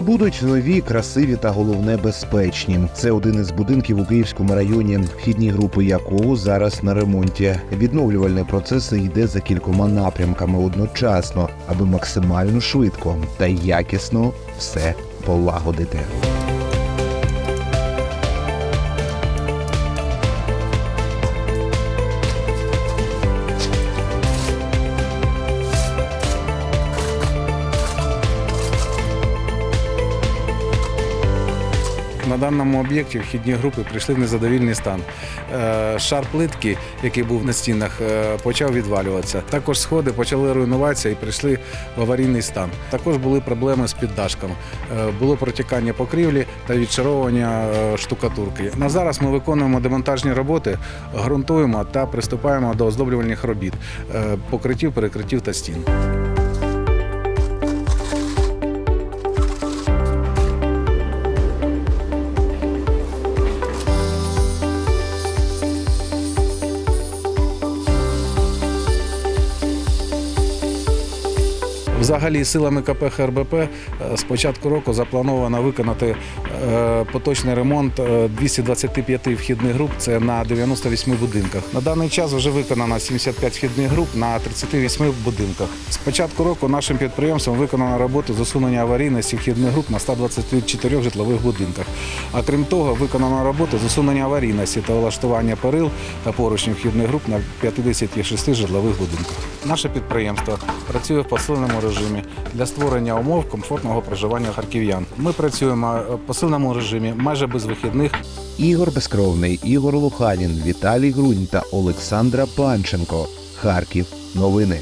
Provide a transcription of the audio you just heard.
Будуть нові, красиві та головне безпечні. Це один із будинків у Київському районі, вхідні групи якого зараз на ремонті. Відновлювальний процес йде за кількома напрямками одночасно, аби максимально швидко та якісно все полагодити. На даному об'єкті вхідні групи прийшли в незадовільний стан. Е, Шар плитки, який був на стінах, е, почав відвалюватися. Також сходи почали руйнуватися і прийшли в аварійний стан. Також були проблеми з піддашком. Е, Було протікання покрівлі та відшаровування штукатурки. На зараз ми виконуємо демонтажні роботи, ґрунтуємо та приступаємо до оздоблювальних робіт покриттів, перекриттів та стін. Взагалі, силами КП ХРБП е, з початку року заплановано виконати е, поточний ремонт е, 225 вхідних груп. Це на 98 будинках. На даний час вже виконано 75 вхідних груп на 38 будинках. З початку року нашим підприємством виконано роботу з усунення аварійності вхідних груп на 124 житлових будинках. А крім того, виконано роботу з усунення аварійності та влаштування перил та поручнів вхідних груп на 56 житлових будинках. Наше підприємство працює в посиленому режимі для створення умов комфортного проживання харків'ян. Ми працюємо по в посиленому режимі майже без вихідних. Ігор Безкровний, Ігор Луханін, Віталій Грунь та Олександра Панченко. Харків. Новини.